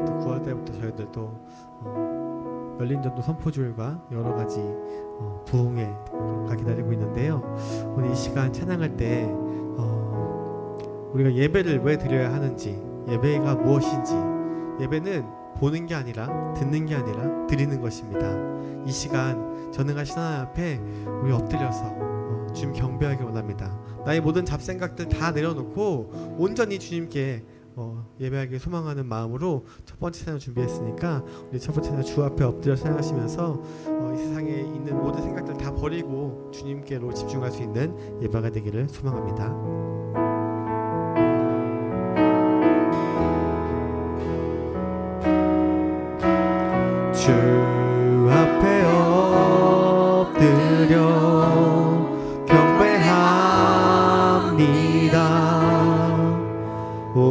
어, 또 9월 달부터 저희들도 어, 열린 전도 선포주일과 여러 가지 어, 부흥회가 기다리고 있는데요. 오늘 이 시간 찬양할 때 어, 우리가 예배를 왜 드려야 하는지, 예배가 무엇인지, 예배는 보는 게 아니라 듣는 게 아니라 드리는 것입니다. 이 시간 전능하신 하나님 앞에 우리 엎드려서 어, 주님 경배하기 원합니다. 나의 모든 잡생각들 다 내려놓고 온전히 주님께 어, 예배하기 소망하는 마음으로 첫 번째 찬양 준비했으니까 우리 첫 번째 찬양 주 앞에 엎드려 찬양하시면서 어, 이 세상에 있는 모든 생각들 다 버리고 주님께로 집중할 수 있는 예배가 되기를 소망합니다.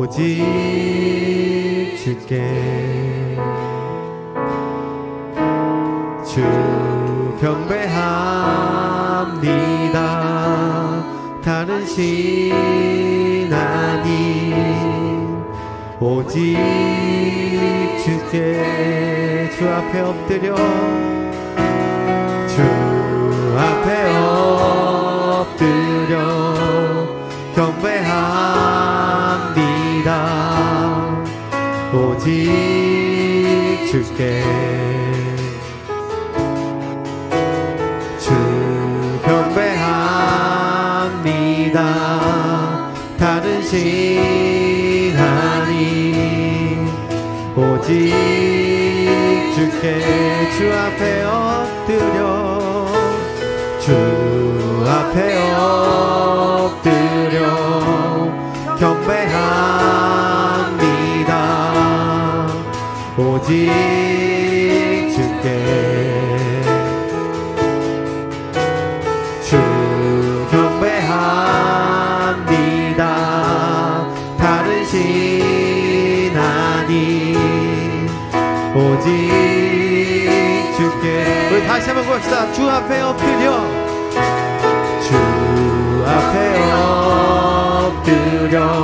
오직 주께 주 경배합니다. 다른 신 아닌 오직 주께 주 앞에 엎드려 주 앞에 엎드려 오직 주께 주 경배합니다. 다른 신 아닌 오직 주께 주 앞에 엎드려 주 앞에 엎드려 경배합니다 오직 주께 주 경배합니다. 다른 신 아닌 오직 주께 우리 다시 한번 봅시다. 주 앞에 엎드려. 주 앞에 엎드려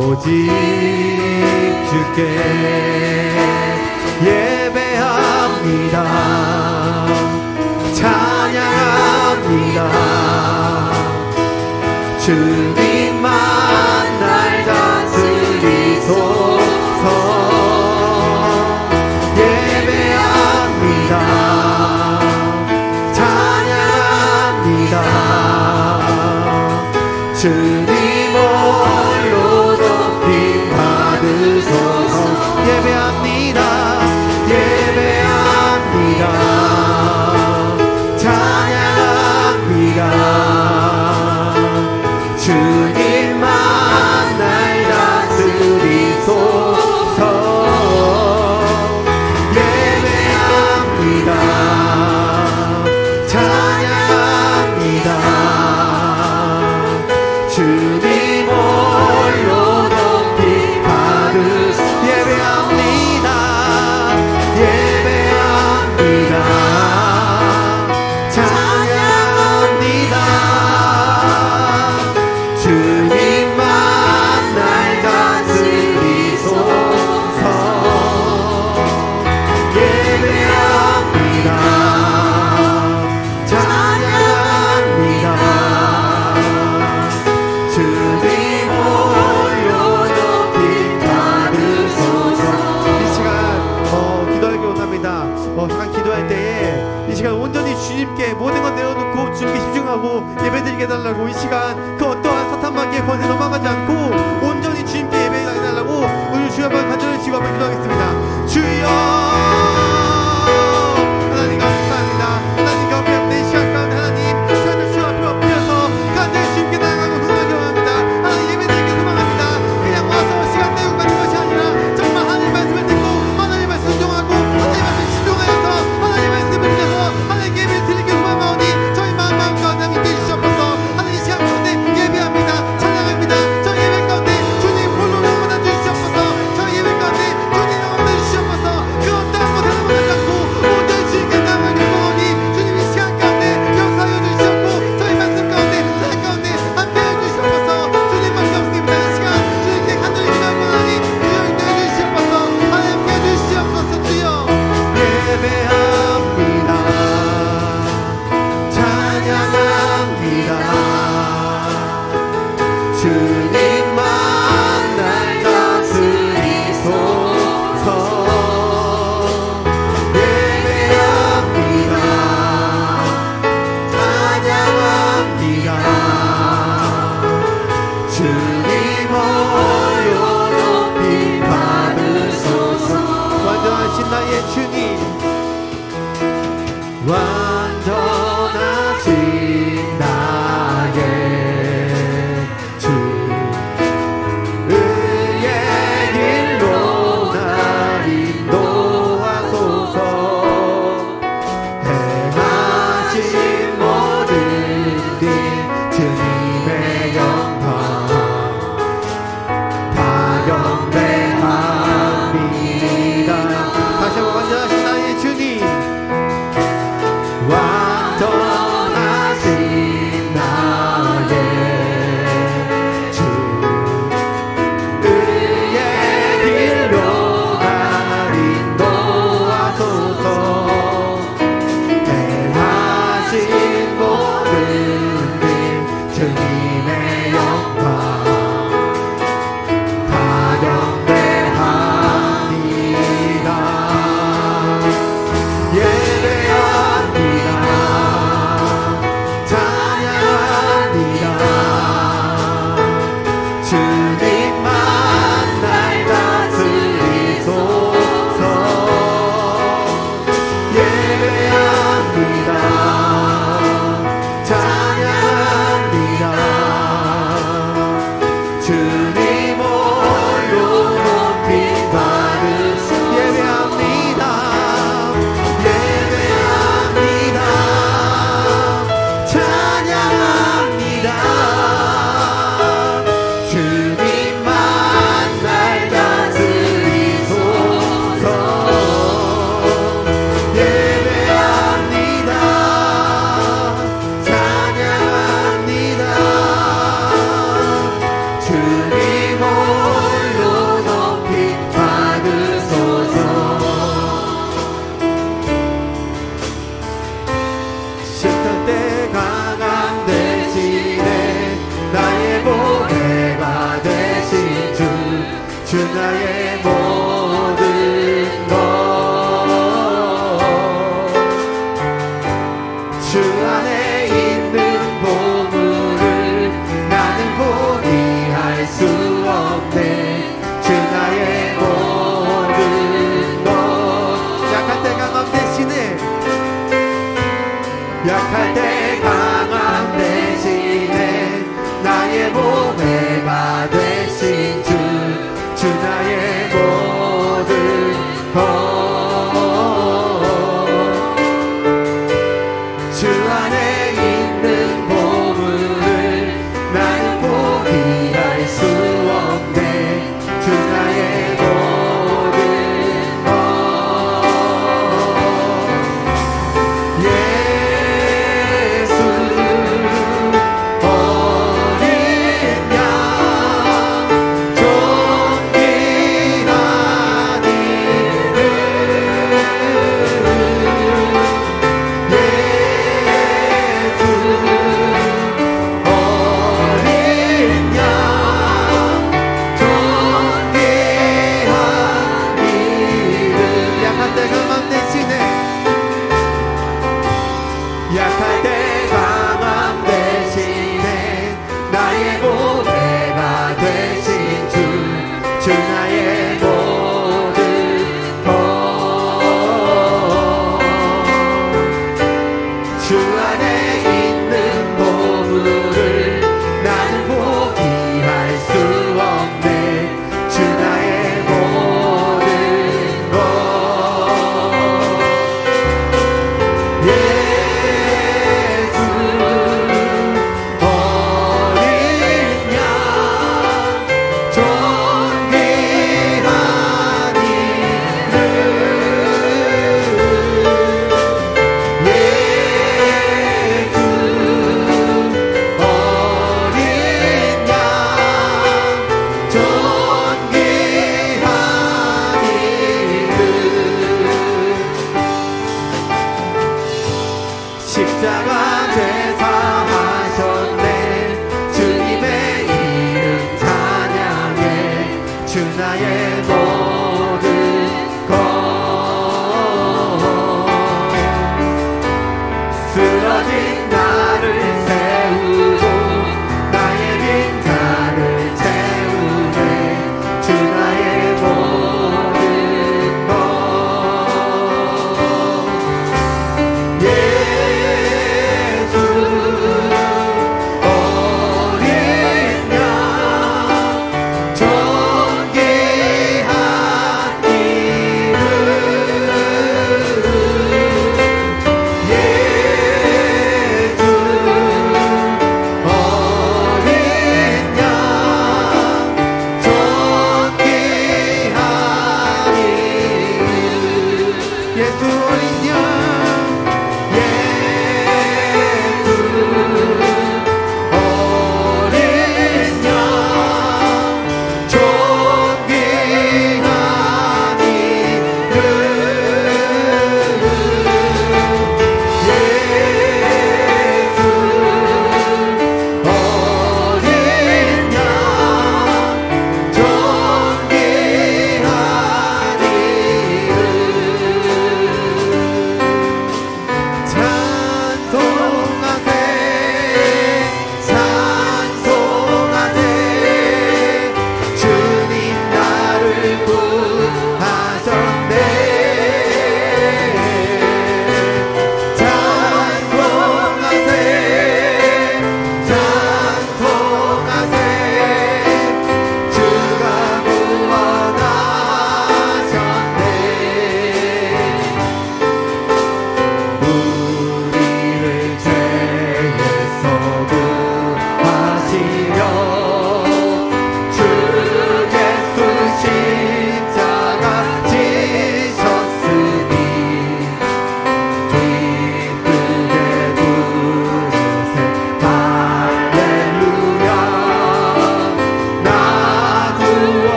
오직 주께 예배합니다. 찬양합니다. 주 починає.